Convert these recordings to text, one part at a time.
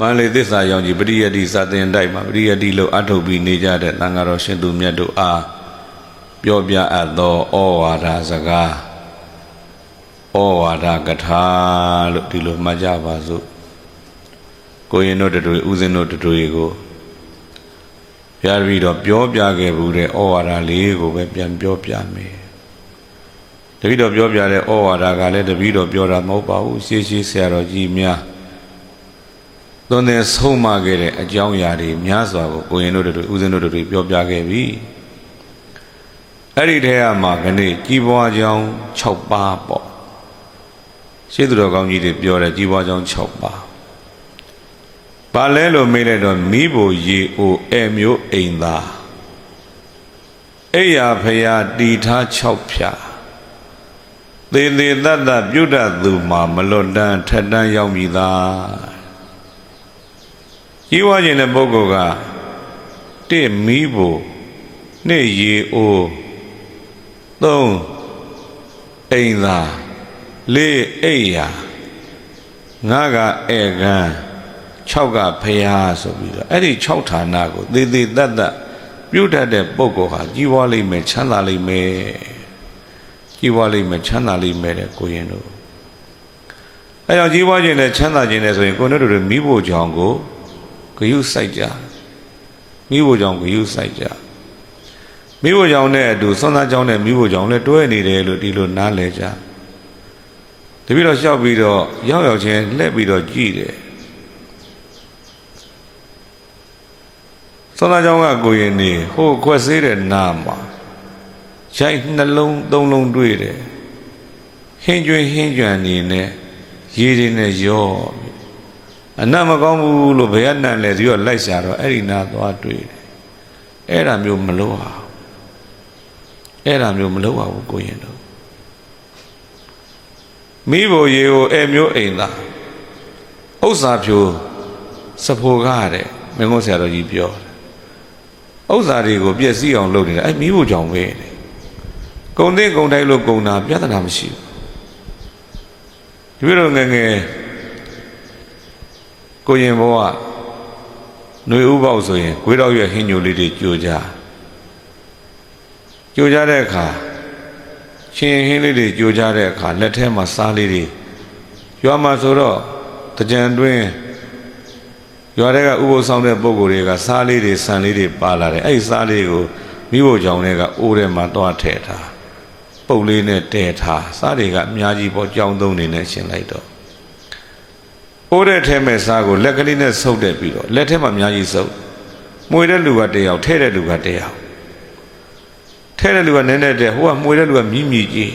မန္တလေးသစ္စာရောင်ကြီးပရိယတိစာသင်တိုက်မှာပရိယတိလို့အထုတ်ပြီးနေကြတဲ့သံဃာတော်ရှင်သူမြတ်တို့အားပြောပြအပ်သောဩဝါဒစကားဩဝါဒကထာလို့ဒီလိုမှတ်ကြပါစို့ကိုရင်တို့တို့ဦးဇင်းတို့တို့ကိုပြပြီးတော့ပြောပြခဲ့ဘူးတဲ့ဩဝါဒလေးကိုပဲပြန်ပြောပြမယ်တပည့်တော်ပြောပြတဲ့ဩဝါဒကလည်းတပည့်တော်ပြောတာမဟုတ်ပါဘူးရှေးရှေးဆရာတော်ကြီးများ သွန်သင်ဆုံးမခဲ့တဲ့အကြောင်းအရာတွေများစွာကိုကိုရင်တို့တို့ဦးဇင်းတို့တို့ပြောပြခဲ့ပြီအဲ့ဒီထဲမှာခဏကြီးပွားကြောင်း6ပါးပေါ့ရှေးသူတော်ကောင်းကြီးတွေပြောတယ်ကြီးပွားကြောင်း6ပါးပါလဲလို့မေးလိုက်တော့မိဖို့ရေအိုအဲမျိုးအိမ်သာအိယာဖရာတီထား6ဖြာသေသေးတတ်တတ်ပြုတ်တတ်သူမှာမလွတ်တန်းထက်တန်းရောက်မိသား ကြီးဝါခြင်းတဲ့ပုဂ္ဂိုလ်ကတစ်မီးဖို့နှစ်ရေအိုးသုံးအိမ်သာလေးအိယာငါကဧကန်6ကဖရာဆိုပြီးတော့အဲ့ဒီ6ဌာနကိုသေသေးတတ်တတ်ပြုတ်တတ်တဲ့ပုဂ္ဂိုလ်ဟာကြီးဝါလိမ့်မယ်ချမ်းသာလိမ့်မယ်ကြီးပွားလိမ့်မယ်ချမ်းသာလိမ့်မယ်တဲ့ကိုရင်တို့အဲကြောင့်ကြီးပွားခြင်းနဲ့ချမ်းသာခြင်းနဲ့ဆိုရင်ကိုတို့တို့မိဖို့ကြောင့်ကို ဂယုစိုက်ကြမိဖို့ကြောင့်ဂယုစိုက်ကြမိဖို့ကြောင့်နဲ့အတူဆွမ်းသားကြောင့်နဲ့မိဖို့ကြောင့်လည်းတွဲနေတယ်လို့ဒီလိုနားလဲကြတပိတော့လျှောက်ပြီးတော့ရောက်ရောက်ချင်းလှည့်ပြီးတော့ကြည်တယ်ဆွမ်းသားကြောင့်ကကိုရင်နေဟိုခွက်ဆေးတဲ့နာမှာရိုက်နှလုံးသုံးလုံးတွေ့တယ်ဟင်းကျွင်းဟင်းကြွန်နေနဲ့ရေတွေနဲ့ရော အနတ်မကောင်းဘူးလို့ဘယ်ကနတ်လဲဒီတော့လိုက်ရှာတော့အဲ့ဒီနာသွားတွေ့တယ်အဲ့ဒါမျိုးမလို့ဟာအဲ့ဒါမျိုးမလို့ပါဘူးကိုရင်တို့မိဘရေကိုအဲ့မျိုးအိမ်သာဥစ္စာဖြိုစဖိုကားတဲ့မင်းတို့ဆရာတော်ကြီးပြောတယ်ဥစ္စာတွေကိုပြည့်စည်အောင်လုပ်နေတာအဲ့မိဖို့ကြောင့်ပဲတဲ့ကုံသိကုံတိုင်းလို့ကုံတာပြဿနာမရှိဘူးဒီလိုငယ်ငယ် ကိုရင်ဘဝຫນွေဥပေါက်ဆိုရင်ဂွေးတော်ရဲ့ဟင်းညိုလေးတွေကြိုကြကြိုကြတဲ့အခါချင်းဟင်းလေးတွေကြိုကြတဲ့အခါလက်ထဲမှာစားလေးတွေရွာမှာဆိုတော့တကြံတွင်းရွာတွေကဥပုသ်ဆောင်တဲ့ပုံကိုယ်တွေကစားလေးတွေဆန်လေးတွေပါလာတယ်အဲ့ဒီစားလေးကိုမိဖို့ကြောင့်တွေကအိုးထဲမှာတွားထည့်ထားပုတ်လေးနဲ့တဲထားစားတွေကအများကြီးပေါ့ကြောင်းသုံးနေနဲ့ရှင်လိုက်တော့ အိုးတဲ့ထဲမဲ့စားကိုလက်ကလေးနဲ့ဆုပ်တက်ပြီးတော့လက်ထဲမှာအများကြီးဆုပ်မွေတဲ့လူကတယောက်ထဲတဲ့လူကတယောက်ထဲတဲ့လူကနည်းနည်းတဲ့ဟိုကမွေတဲ့လူကမြည်မြည်ကြီး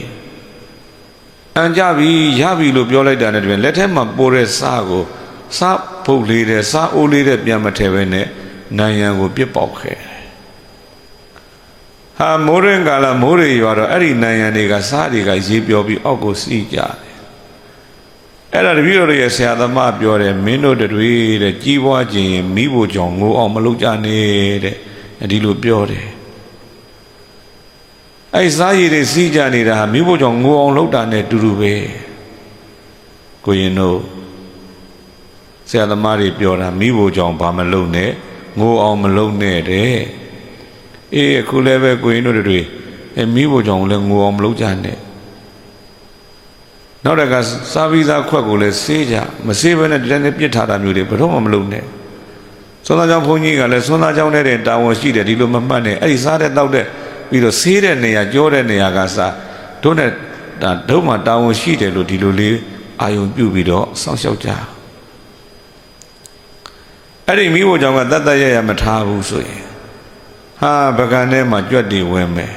အန်ကြပြီရပြီလို့ပြောလိုက်တာနဲ့တည်းလက်ထဲမှာပိုးတဲ့စားကိုစားဖုတ်လေးတဲ့စားအိုးလေးတဲ့ပြန်မထဲပဲနဲ့နိုင်ရန်ကိုပြစ်ပေါက်ခဲ့ဟာမိုးရင်ကာလမိုးရေရွာတော့အဲ့ဒီနိုင်ရန်တွေကစားတွေကရေးပြောပြီးအောက်ကိုစီးကြတယ် အဲ့ဒါတပည့်တော်ရဲ့ဆရာသမားပြောတယ်မင်းတို့တွေတဲ့ကြီးပွားခြင်းမိဖို့ကြောင့်ငိုအောင်မလုပ်ကြနဲ့တဲ့ဒီလိုပြောတယ်အဲ့စားရည်တွေစီးကြနေတာဟာမိဖို့ကြောင့်ငိုအောင်လုပ်တာနဲ့တူတူပဲကိုရင်တို့ဆရာသမားတွေပြောတာမိဖို့ကြောင့်ဘာမလုပ်နဲ့ငိုအောင်မလုပ်နဲ့တဲ့အေးအခုလည်းပဲကိုရင်တို့တွေအဲမိဖို့ကြောင့်လည်းငိုအောင်မလုပ်ကြနဲ့ နောက်တကစားပြီးသားခွက်ကိုလည်းဆေးကြမဆေးဘဲနဲ့တည်းနဲ့ပြစ်ထားတာမျိုးတွေဘယ်တော့မှမလုပ်နဲ့သွန်သားကြောင့်ဘုန်းကြီးကလည်းသွန်သားကြောင့်တဲ့တာဝန်ရှိတယ်ဒီလိုမမှတ်နဲ့အဲ့ဒီစားတဲ့တောက်တဲ့ပြီးတော့ဆေးတဲ့နေရာကြောတဲ့နေရာကစားတို့နဲ့ဒါတို့မှတာဝန်ရှိတယ်လို့ဒီလိုလေးအာယုံပြုပြီးတော့စောင့်ရှောက်ကြအဲ့ဒီမိဖို့ကြောင့်ကတတ်တတ်ရရမထားဘူးဆိုရင်ဟာပကံထဲမှာကြွက်တွေဝင်မယ်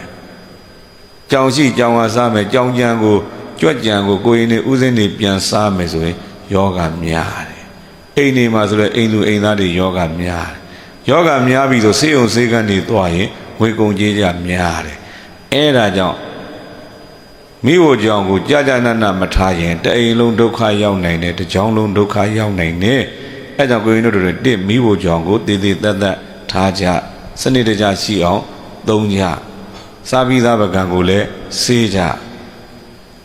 ကြောင်ရှိကြောင်အားစားမယ်ကြောင်ကြံကို ကြွက်ကြံကိုကိုရင်နေဥစဉ်နေပြန်စားမယ်ဆိုရင်ယောဂများတယ်အိမ်နေမှာဆိုတော့အိမ်လူအိမ်သားတွေယောဂများတယ်ယောဂများပြီဆိုဆေးုံဆေးကန်းတွေသွားရင်ဝေကုံကြီးကြများတယ်အဲ့ဒါကြောင့်မိဖို့ကြောင့်ကိုကြာကြာနာနာမထားရင်တအိမ်လုံးဒုက္ခရောက်နိုင်တယ်တစ်ချောင်းလုံးဒုက္ခရောက်နိုင်တယ်အဲကြောင့်ကိုရင်တို့တွေတစ်မိဖို့ကြောင့်ကိုတည်တည်တတ်တတ်ထားကြစနစ်တကျရှိအောင်သုံးကြစားပြီးသားပကံကိုလည်းစေးကြဩ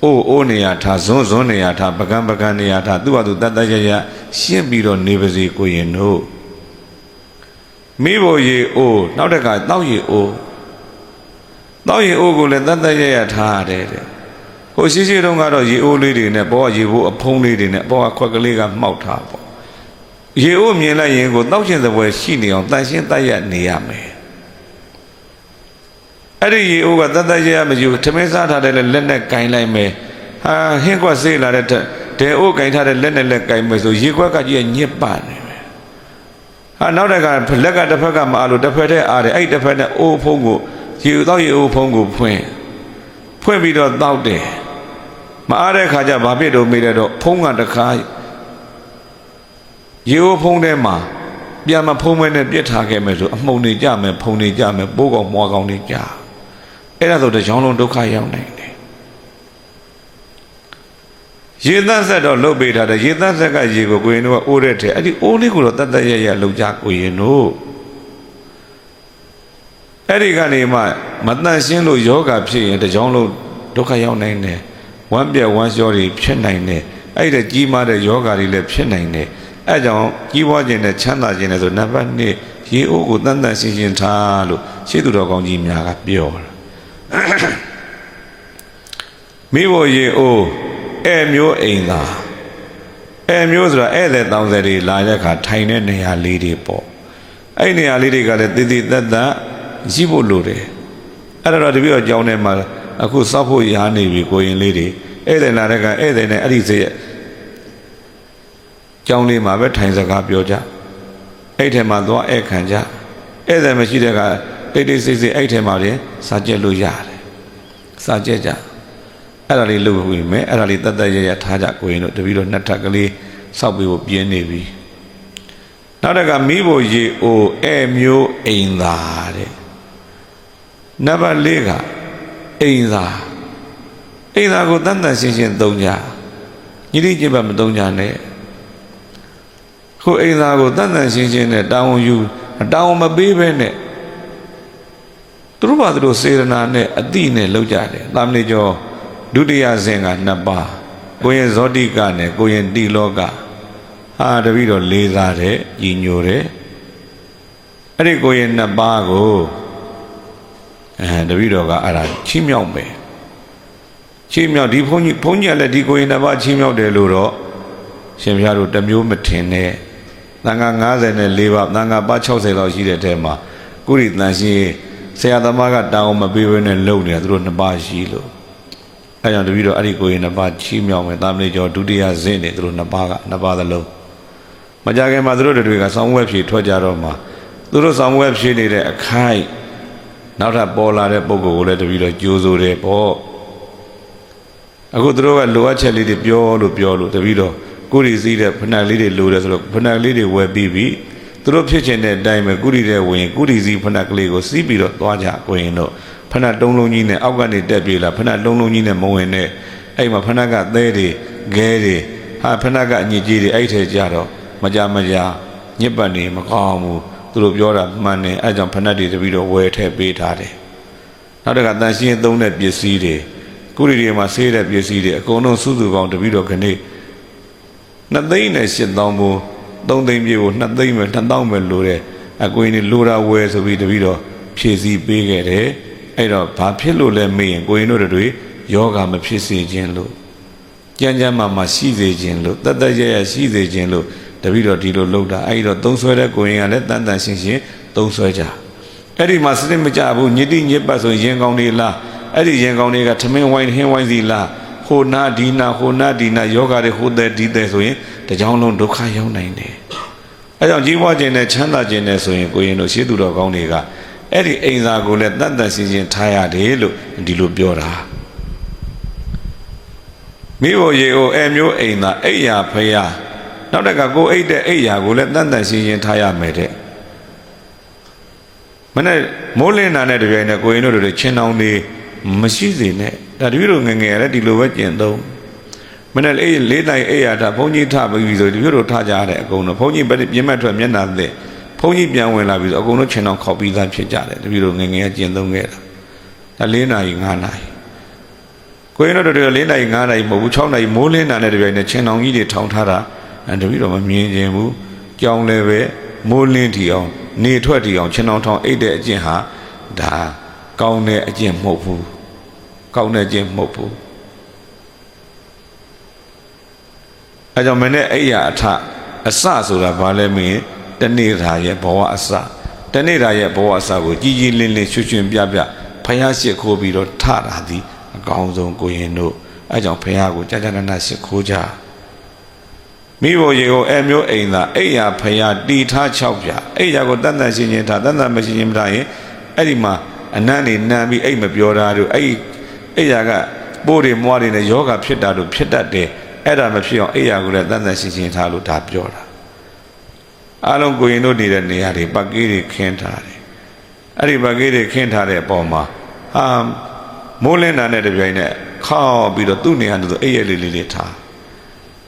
အိုးအိုးနေရထားဇွန်းဇွန်းနေရထားပကံပကံနေရထားသူ့ဟာသူတတ်တတ်ရရရှင်းပြီးတော့နေပါစေကိုရင်တို့မိဖို့ရေအိုးနောက်တစ်ခါတောက်ရေအိုးတောက်ရေအိုးကိုလည်းတတ်တတ်ရရထားရတယ်တဲ့ဟိုရှိရှိတုန်းကတော့ရေအိုးလေးတွေနဲ့ဘောကရေဘိုးအဖုံးလေးတွေနဲ့ဘောကခွက်ကလေးကမှောက်ထားပေါ့ရေအိုးမြင်လိုက်ရင်ကိုတောက်ချင်တဲ့ဘွယ်ရှိနေအောင်တန်ရှင်းတတ်ရနေရမယ် အဲ့ဒီရေအိုးကတတ်တတ်ရရမရှိဘူးထမင်းစားထားတဲ့လက်နဲ့ကင်လိုက်မယ်ဟာဟင်းကွက်ဆေးလာတဲ့တဲအိုးကင်ထားတဲ့လက်နဲ့လက်ကင်မယ်ဆိုရေခွက်ကကြီးညစ်ပါနေမယ်ဟာနောက်တက်ကလက်ကတစ်ဖက်ကမအားလို့တစ်ဖက်တည်းအားတယ်အဲ့ဒီတစ်ဖက်နဲ့အိုးဖုံးကိုရေတောက်ရေအိုးဖုံးကိုဖွင့်ဖွင့်ပြီးတော့တောက်တယ်မအားတဲ့ခါကျဘာဖြစ်တော့မေးတဲ့တော့ဖုံးကတစ်ခါရေအိုးဖုံးထဲမှာပြန်မဖုံးမဲနဲ့ပြစ်ထားခဲ့မယ်ဆိုအမှုန်နေကြမယ်ဖုံနေကြမယ်ပိုးကောင်မွားကောင်နေကြ အဲ့ဒါဆိုတကြောင်လုံးဒုက္ခရောက်နိုင်တယ်ရေသန့်ဆက်တော့လှုပ်ပေးထားတယ်ရေသန့်ဆက်ကရေကိုကိုရင်တို့ကအိုးတဲ့ထဲအဲ့ဒီအိုးလေးကိုတော့တတ်တတ်ရရလှုပ်ကြကိုရင်တို့အဲ့ဒီကနေမှမတန့်ရှင်းလို့ယောဂဖြစ်ရင်တကြောင်လုံးဒုက္ခရောက်နိုင်တယ်ဝမ်းပြက်ဝမ်းလျှောတွေဖြစ်နိုင်တယ်အဲ့ဒီကြီးမားတဲ့ယောဂတွေလည်းဖြစ်နိုင်တယ်အဲကြောင့်ကြီးပွားခြင်းနဲ့ချမ်းသာခြင်းနဲ့ဆိုနံပါတ်1ရေအိုးကိုတန်တန်ရှင်းရှင်းထားလို့ရှေးသူတော်ကောင်းကြီးများကပြောတာ မိဖို့ရေအိုးအဲမျိုးအိမ်သာအဲမျိုးဆိုတာဧည့်သည်တောင်းစတွေလာတဲ့အခါထိုင်တဲ့နေရာလေးတွေပေါ့အဲ့နေရာလေးတွေကလည်းတည်တည်သက်သက်ရှိဖို့လိုတယ်အဲ့ဒါတော့တပည့်တော်ကြောင်းထဲမှာအခုစောက်ဖို့ရားနေပြီကိုရင်လေးတွေဧည့်သည်လာတဲ့ကဧည့်သည်နဲ့အဲ့ဒီစေရကြောင်းလေးမှာပဲထိုင်စကားပြောကြအဲ့ထဲမှာသွားဧည့်ခံကြဧည့်သည်မရှိတဲ့က တိတ်တိတ်ဆိတ်ဆိတ်အဲ့ထဲမှာရင်စာကြက်လို့ရတယ်စာကြက်ကြအဲ့ဒါလေးလုပ်ပြီးမယ်အဲ့ဒါလေးတတ်တတ်ရရထားကြကိုရင်တို့တပည့်တော်နှစ်ထပ်ကလေးစောက်ပြီးဖို့ပြင်းနေပြီနောက်တကမိဖို့ရေအိုအဲမျိုးအိမ်သာတဲ့နံပါတ်၄ကအိမ်သာအိမ်သာကိုတန်တန်ရှင်းရှင်းသုံးကြညတိကျင့်ပတ်မသုံးကြနဲ့ခုအိမ်သာကိုတန်တန်ရှင်းရှင်းနဲ့တောင်းယူတောင်းမပေးဘဲနဲ့ သူတို့ဘာသူတို့စေရနာနဲ့အတိနဲ့လောက်ကြတယ်တာမဏေကျော်ဒုတိယဇင်ကနှစ်ပါးကိုရင်ဇောတိကနဲ့ကိုရင်တိလောကဟာတပည့်တော်လေးစားတဲ့ညီညိုတယ်အဲ့ဒီကိုရင်နှစ်ပါးကိုအဲတပည့်တော်ကအဲ့ဒါချီးမြှောက်မယ်ချီးမြှောက်ဒီဘုန်းကြီးဘုန်းကြီးကလည်းဒီကိုရင်နှစ်ပါးချီးမြှောက်တယ်လို့တော့ရှင်ဘုရားတို့တမျိုးမထင်နဲ့သံဃာ94ပါးသံဃာပါ60လောက်ရှိတဲ့အထဲမှာကုရိတန်ရှင် ဆရာသမားကတောင်းမပေးဘဲနဲ့လုံနေတာသူတို့နှစ်ပါးရှိလို့အဲကြောင့်တပည့်တော်အဲ့ဒီကိုရင်နှစ်ပါးချီးမြှောက်မယ်တာမဏေကျော်ဒုတိယဇင့်နေသူတို့နှစ်ပါးကနှစ်ပါးသလုံးမကြခင်မှာသူတို့တွေကဆောင်းဝဲဖြေထွက်ကြတော့မှသူတို့ဆောင်းဝဲဖြေနေတဲ့အခိုက်နောက်ထပ်ပေါ်လာတဲ့ပုံကိုယ်ကိုလည်းတပည့်တော်ကြိုးစိုးတယ်ပေါ့အခုသူတို့ကလိုအပ်ချက်လေးတွေပြောလို့ပြောလို့တပည့်တော်ကုရီစည်းတဲ့ဖဏလေးတွေလိုတယ်ဆိုတော့ဖဏလေးတွေဝယ်ပြီးပြီ သူတို့ဖြစ်ချင်တဲ့အတိုင်းပဲကုရီတဲ့ဝင်ကုရီစည်းဖဏကလေးကိုစီးပြီးတော့သွားကြကိုရင်တော့ဖဏတုံးလုံးကြီးနဲ့အောက်ကနေတက်ပြေးလာဖဏတုံးလုံးကြီးနဲ့မဝင်နဲ့အဲ့မှာဖဏကသဲတွေဂဲတွေဟာဖဏကအညစ်ကြီးတွေအဲ့ထဲကြတော့မကြမကြညစ်ပတ်နေမကောင်းဘူးသူတို့ပြောတာမှန်တယ်အဲကြောင့်ဖဏတွေတပြီးတော့ဝယ်ထည့်ပေးထားတယ်နောက်တကတန်ရှင်းသုံးတဲ့ပစ္စည်းတွေကုရီတွေမှာဆေးတဲ့ပစ္စည်းတွေအကုန်လုံးစုစုပေါင်းတပြီးတော့ခဏနှစ်သိန်းနဲ့ရှစ်သောင်းဘိုး သုံးသိန်းပြေကိုနှစ်သိန်းပဲနှစ်သောင်းပဲလိုတဲ့အကွင်းတွေလိုတာဝယ်ဆိုပြီးတပြီးတော့ဖြည့်ဆည်းပေးခဲ့တယ်အဲ့တော့ဘာဖြစ်လို့လဲမေးရင်ကိုရင်တို့တွေယောဂမဖြစ်စေခြင်းလို့ကြမ်းကြမ်းမှမှရှိစေခြင်းလို့တတ်တတ်ရရရှိစေခြင်းလို့တပည့်တော်ဒီလိုလုပ်တာအဲ့ဒီတော့သုံးဆွဲတဲ့ကိုရင်ကလည်းတန်တန်ရှင်းရှင်းသုံးဆွဲကြအဲ့ဒီမှာစနစ်မကြဘူးညတိညစ်ပတ်ဆိုရင်ကောင်းတွေလားအဲ့ဒီရင်ကောင်းတွေကထမင်းဝိုင်းဟင်းဝိုင်းစီလား ဟိုနာဒီနာဟိုနာဒီနာယောဂတွေဟိုတဲ့ဒီတဲ့ဆိုရင်တကြောင်လုံးဒုက္ခရောက်နိုင်တယ်အဲကြောင့်ကြီးပွားခြင်းနဲ့ချမ်းသာခြင်းနဲ့ဆိုရင်ကိုရင်တို့ရှေးသူတော်ကောင်းတွေကအဲ့ဒီအိမ်သာကိုလည်းတတ်တတ်ရှင်းရှင်းထားရတယ်လို့ဒီလိုပြောတာမိဖို့ရေအိုအဲမျိုးအိမ်သာအိယာဖယားနောက်တက်ကကိုအိတ်တဲ့အိယာကိုလည်းတန်တန်ရှင်းရှင်းထားရမယ်တဲ့မနဲ့မိုးလင်းတာနဲ့တပြိုင်နက်ကိုရင်တို့တွေချင်းတောင်နေ မရှိစေနဲ့ဒါတပည့်တို့ငငယ်ရတဲ့ဒီလိုပဲကျင့်သုံးမနဲ့လေးလေးတိုင်အိယာထားဘုန်းကြီးထပြီးဆိုဒီလိုတို့ထားကြတဲ့အကုန်လုံးဘုန်းကြီးပြင်းမထွက်မျက်နှာသက်ဘုန်းကြီးပြန်ဝင်လာပြီးဆိုအကုန်လုံးချင်းတောင်ခောက်ပြီးသားဖြစ်ကြတယ်တပည့်တို့ငငယ်ကျင့်သုံးခဲ့တာဒါ၄နာရီ၅နာရီကိုရင်တို့တွေ၄နိုင်၅နိုင်မဟုတ်ဘူး6နိုင်မိုးလင်းတာနဲ့တပြိုင်နက်ချင်းတောင်ကြီးတွေထောင်ထားတာအဲတပည့်တော်မမြင်ခြင်းဘူးကြောင်းလည်းပဲမိုးလင်းထီအောင်နေထွက်ထီအောင်ချင်းတောင်ထောင်အိတ်တဲ့အကျင့်ဟာဒါ ကောင်းတဲ့အကျင့်မဟုတ်ဘူးကောင်းတဲ့အကျင့်မဟုတ်ဘူးအဲကြောင့်မနေ့အဲ့ရအထအစဆိုတာဘာလဲမင်းတနေ့ဓာရဲ့ဘဝအစတနေ့ဓာရဲ့ဘဝအစကိုကြီးကြီးလင်းလင်းရွှွှွှပြပြဖယားရှိခိုးပြီးတော့ထတာသည်အကောင်းဆုံးကိုရင်တို့အဲကြောင့်ဖယားကိုကြာကြာနာနာရှိခိုးကြမိဘရေကိုအဲမျိုးအိမ်သာအိယာဖယားတီထား၆ပြအိယာကိုတန်တန်ရှင်းရှင်းထားတန်တန်မရှင်းရှင်းမထားရင်အဲ့ဒီမှာ အနံ့နေနမ်းပြီးအိတ်မပြောတာတို့အဲ့အိယာကပိုးတွေမွားတွေနဲ့ယောဂဖြစ်တာတို့ဖြစ်တတ်တယ်အဲ့ဒါမဖြစ်အောင်အိယာကိုလည်းတန်တန်ရှင်းရှင်းထားလို့ဒါပြောတာအားလုံးကိုရင်တို့နေတဲ့နေရာတွေပတ်ကီးတွေခင်းထားတယ်အဲ့ဒီပတ်ကီးတွေခင်းထားတဲ့အပေါ်မှာဟာမိုးလင်းတာနဲ့တပြိုင်နက်ခောက်ပြီးတော့သူ့နေရာသူအိပ်ရလေးလေးလေးထား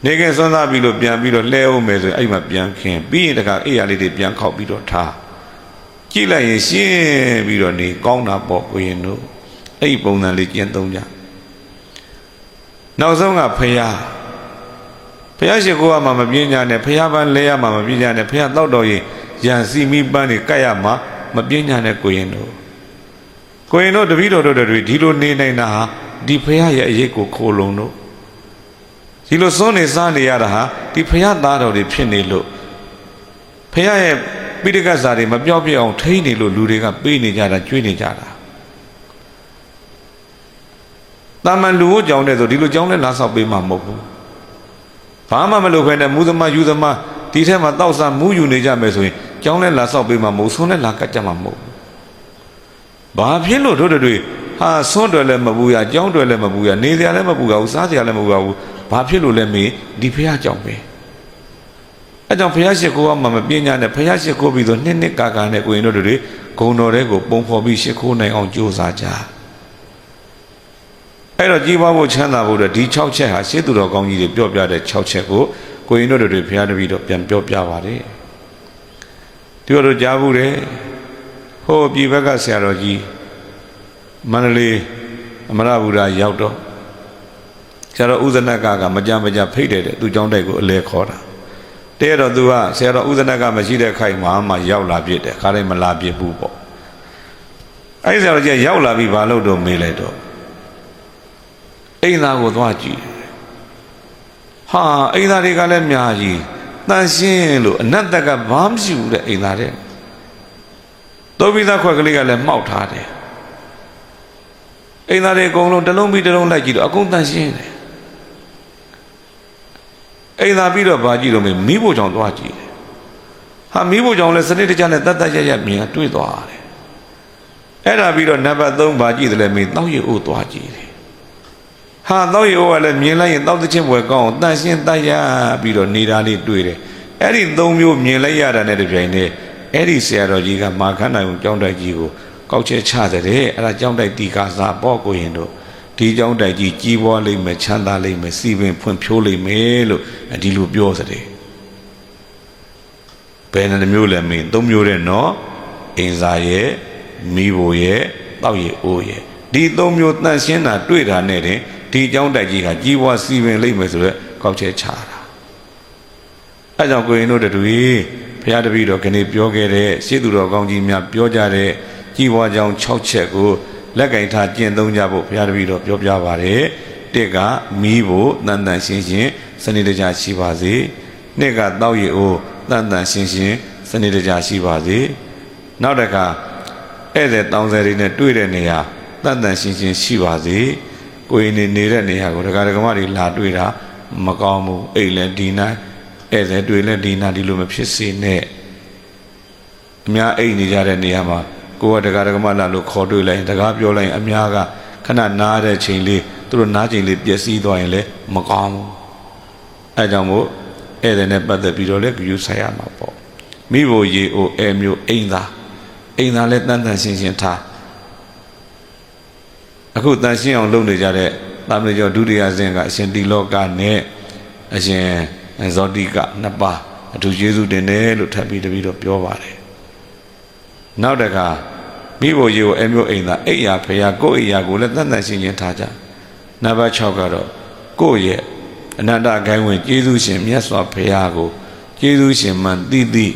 နေကစွမ်းသားပြီးလို့ပြန်ပြီးတော့လှဲအောင်မယ်ဆိုရင်အဲ့မှာပြန်ခင်းပြီးရင်တခါအိပ်ရလေးတွေပြန်ခောက်ပြီးတော့ထား ကြည့်လိုက်ရင်ရှင်းပြီးတော့နေကောင်းတာပေါ့ကိုရင်တို့အဲ့ဒီပုံစံလေးကျင့်သုံးကြနောက်ဆုံးကဖယားဖယားရှိခိုးကမှမပြင်းကြနဲ့ဖယားပန်းလဲရမှမပြင်းကြနဲ့ဖယားတောက်တော်ရင်ရန်စီမီပန်းတွေကတ်ရမှမပြင်းကြနဲ့ကိုရင်တို့ကိုရင်တို့တပည့်တော်တို့တွေဒီလိုနေနိုင်တာဟာဒီဖယားရဲ့အရေးကိုခိုလုံတို့ဒီလိုစွန့်နေစားနေရတာဟာဒီဖယားသားတော်တွေဖြစ်နေလို့ဖယားရဲ့ ပိဋကတ်စာတွေမပြောင်းပြအောင်ထိန်းနေလို့လူတွေကပေးနေကြတာကျွေးနေကြတာတာမန်လူကိုကြောင်းတဲ့ဆိုဒီလိုကြောင်းနဲ့လာဆောက်ပေးမှာမဟုတ်ဘူးဘာမှမလုပ်ဖဲနဲ့မူသမားယူသမားဒီထဲမှာတောက်စားမူးယူနေကြမယ်ဆိုရင်ကြောင်းနဲ့လာဆောက်ပေးမှာမဟုတ်ဆုံးနဲ့လာကတ်ကြမှာမဟုတ်ဘူးဘာဖြစ်လို့တို့တွေဟာဆွန့်တယ်လည်းမပူရကြောင်းတယ်လည်းမပူရနေစရာလည်းမပူရဘူးစားစရာလည်းမပူရဘူးဘာဖြစ်လို့လဲမေးဒီဖះကြောင့်ပဲ အဲကြောင့်ဖះရှိခိုးကမှမပြညာနဲ့ဖះရှိခိုးပြီးတော့နှစ်နှစ်ကာကာနဲ့ကိုရင်တို့တွေဂုံတော်တွေကိုပုံဖော်ပြီးရှိခိုးနိုင်အောင်ကြိုးစားကြအဲ့တော့ကြီးပွားဖို့ချမ်းသာဖို့ဒီ6ချက်ဟာရှေးသူတော်ကောင်းကြီးတွေပြောပြတဲ့6ချက်ကိုကိုရင်တို့တွေဖះတပည့်တော့ပြန်ပြောပြပါတယ်ဒီတော့ကြားဘူးတယ်ဟိုပြည်ဘက်ကဆရာတော်ကြီးမန္တလေးအမရဗုဒ္ဓရောက်တော့ဆရာတော်ဥဇနကကမကြမကြဖိတ်တယ်တဲ့သူเจ้าတိုက်ကိုအလဲခေါ်တာ တဲ့တော့သူကဆရာတော်ဥဇနကမရှိတဲ့ခိုင်မှာမှရောက်လာပြစ်တယ်ခါတိုင်းမလာပြစ်ဘူးပေါ့အဲ့ဒီဆရာတော်ကြီးရောက်လာပြီးဘာလို့တော့မေးလိုက်တော့အိမ်သားကိုသွားကြည့်ဟာအိမ်သားတွေကလည်းများကြီးတန်ရှင်းလို့အနတ်တက်ကဘာမှမရှိဘူးတဲ့အိမ်သားတဲ့သောပိသားခွက်ကလေးကလည်းမှောက်ထားတယ်အိမ်သားတွေအကုန်လုံးတစ်လုံးပြီးတစ်လုံးလိုက်ကြည့်တော့အကုန်တန်ရှင်းတယ် အိမ်သားပြီးတော့ဗာကြည့်တော့မီးဖို့ကြောင့်သွားကြည့်တယ်ဟာမီးဖို့ကြောင့်လည်းစနစ်တကျနဲ့တတ်တတ်ရရမြင်တွေ့သွားတယ်အဲ့ဒါပြီးတော့နံပါတ်3ဗာကြည့်တယ်လည်းမင်းတောက်ရည်အိုးသွားကြည့်တယ်ဟာတောက်ရည်အိုးကလည်းမြင်လိုက်ရင်တောက်တဲ့ချင်းဘွယ်ကောင်းအောင်တန်ရှင်းတတ်ရပြီးတော့နေတာလေးတွေ့တယ်အဲ့ဒီ၃မျိုးမြင်လိုက်ရတာနဲ့တပြိုင်တည်းအဲ့ဒီဆရာတော်ကြီးကမာခန္ဓာကိုကြောင်းတိုက်ကြီးကိုကောက်ချက်ချတဲ့အဲ့ဒါကြောင်းတိုက်တီကာစာပေါ့ကိုရင်တို့ ဒီကြောင်းတိုက်ကြီးကြီးပွားလိမ့်မယ်ချမ်းသာလိမ့်မယ်စီပင်ဖွံ့ဖြိုးလိမ့်မယ်လို့ဒီလိုပြောစတဲ့ဘယ်နှမျိုးလဲမင်းသုံးမျိုးတဲ့နော်အင်စာရဲ့မိဘရဲ့တောက်ရဲ့အိုးရဲ့ဒီသုံးမျိုးတန့်ရှင်းတာတွေ့တာနဲ့တင်ဒီကြောင်းတိုက်ကြီးကကြီးပွားစီပင်လိမ့်မယ်ဆိုတော့ကောက်ချက်ချတာအဲကြောင့်ကိုရင်တို့တူဘုရားတပည့်တော်ခဏပြောခဲ့တဲ့ရှေးသူတော်ကောင်းကြီးများပြောကြတဲ့ကြီးပွားကြောင်း6ချက်ကို လက်ကင်ထားကျင့်သုံးကြဖို့ဘုရားတပည့်တော်ပြောပြပါတယ်တစ်ကမီးဖို့တန်တန်ရှင်းရှင်းစနစ်တကျရှိပါစေနှစ်ကတောက်ရည်အိုးတန်တန်ရှင်းရှင်းစနစ်တကျရှိပါစေနောက်တစ်ခါဧည့်သည်တောင်းဆယ်တွေနဲ့တွေ့တဲ့နေရာတန်တန်ရှင်းရှင်းရှိပါစေကိုယ်နေနေတဲ့နေရာကိုဒကာဒကမတွေလာတွေ့တာမကောင်းဘူးအိတ်လည်းဒီနိုင်ဧည့်သည်တွေ့လည်းဒီနာဒီလိုမဖြစ်စေနဲ့အများအိတ်နေကြတဲ့နေရာမှာ ကိုကတရားဓမ္မလာလို့ခေါ်တွေ့လိုက်ရင်တကားပြောလိုက်ရင်အများကခဏနားတဲ့ချိန်လေးသူတို့နားချိန်လေးပျက်စီးသွားရင်လည်းမကောင်းဘူးအဲကြောင့်မို့ဧည့်သည်နဲ့ပတ်သက်ပြီးတော့လည်းယူဆိုင်ရမှာပေါ့မိဖို့ရေအိုအဲမျိုးအိမ်သာအိမ်သာလည်းတန်တန်ရှင်းရှင်းထားအခုတန်ရှင်းအောင်လုပ်နေကြတဲ့တာမဏေကျော်ဒုတိယဆင်ကအရှင်တိလောကနဲ့အရှင်ဇောတိကနှစ်ပါးအထူးကျေးဇူးတင်တယ်လို့ထပ်ပြီးတပြီးတော့ပြောပါတယ် နောက်တခါမိဖို့ရေကိုအမျိုးအိမ်သာအိယာဖရာကိုယ့်အိယာကိုလည်းတန်တန်ရှင်းရှင်းထားကြနံပါတ်6ကတော့ကိုယ့်ရဲ့အနန္တဂိုင်းဝင်ကျေးဇူးရှင်မြတ်စွာဘုရားကိုကျေးဇူးရှင်မှန်တိတိ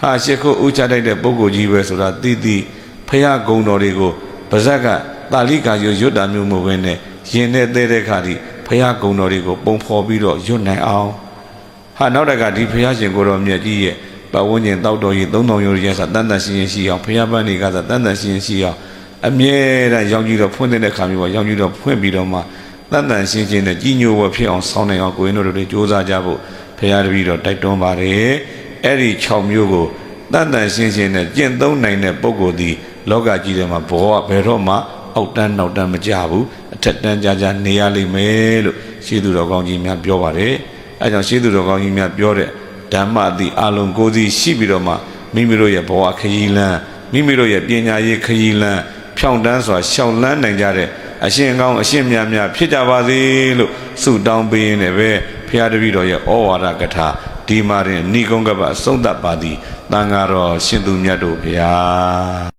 ဟာရှိခိုးဥချတိုက်တဲ့ပုဂ္ဂိုလ်ကြီးပဲဆိုတာတိတိဘုရားဂုဏ်တော်တွေကိုပါဇက်ကတာလိကာရွရွတ်တာမျိုးမဟုတ်ဘဲနဲ့ရင်နဲ့သေးတဲ့ခါဒီဘုရားဂုဏ်တော်တွေကိုပုံဖော်ပြီးတော့ရွတ်နိုင်အောင်ဟာနောက်တကဒီဖះရှင်ကိုတော်မြတ်ကြီးရဲ့ ပတ်ဝန်းကျင်တောက်တော်ကြီး3000ရိုးရဲဆိုတန်တန်ရှင်းရှင်းရှိအောင်ဖះပန်းတွေကဆိုတန်တန်ရှင်းရှင်းရှိအောင်အမြဲတမ်းရောင်းကြည့်တော့ဖွင့်တဲ့ခါမျိုးပေါ့ရောင်းကြည့်တော့ဖွင့်ပြီးတော့မှတန်တန်ရှင်းရှင်းနဲ့ကြီးညိုဝဖြစ်အောင်ဆောင်းနိုင်အောင်ကိုရင်းတို့တွေစ조사ကြဖို့ဖះတပည့်တော်တိုက်တွန်းပါတယ်အဲ့ဒီ6မျိုးကိုတန်တန်ရှင်းရှင်းနဲ့ကျင့်သုံးနိုင်တဲ့ပုဂ္ဂိုလ်ဒီလောကကြီးထဲမှာဘောကဘယ်တော့မှအောက်တန်းနောက်တန်းမကြဘူးအထက်တန်းကြကြနေရလိမ့်မယ်လို့ရှင်းသူတော်ကောင်းကြီးများပြောပါတယ်အဲကြောင့်ရှင်းသူတော်ကောင်းကြီးများပြောတဲ့ ဓမ္မအတိအလုံးကိုယ်စီရှိပြီးတော့မှမိမိတို့ရဲ့ဘဝခရီးလန်းမိမိတို့ရဲ့ပညာရေးခရီးလန်းဖြောင့်တန်းစွာရှောင်လန်းနိုင်ကြတဲ့အရှင်ကောင်းအရှင်မြတ်များဖြစ်ကြပါစေလို့ဆုတောင်းပေးရင်းနဲ့ပဲဖရာတပည့်တော်ရဲ့ဩဝါဒကထာဒီမာရင်ဏိကုံကပ္ပအဆုံးသတ်ပါသည်တန်ဃာတော်ရှင်သူမြတ်တို့ဖရာ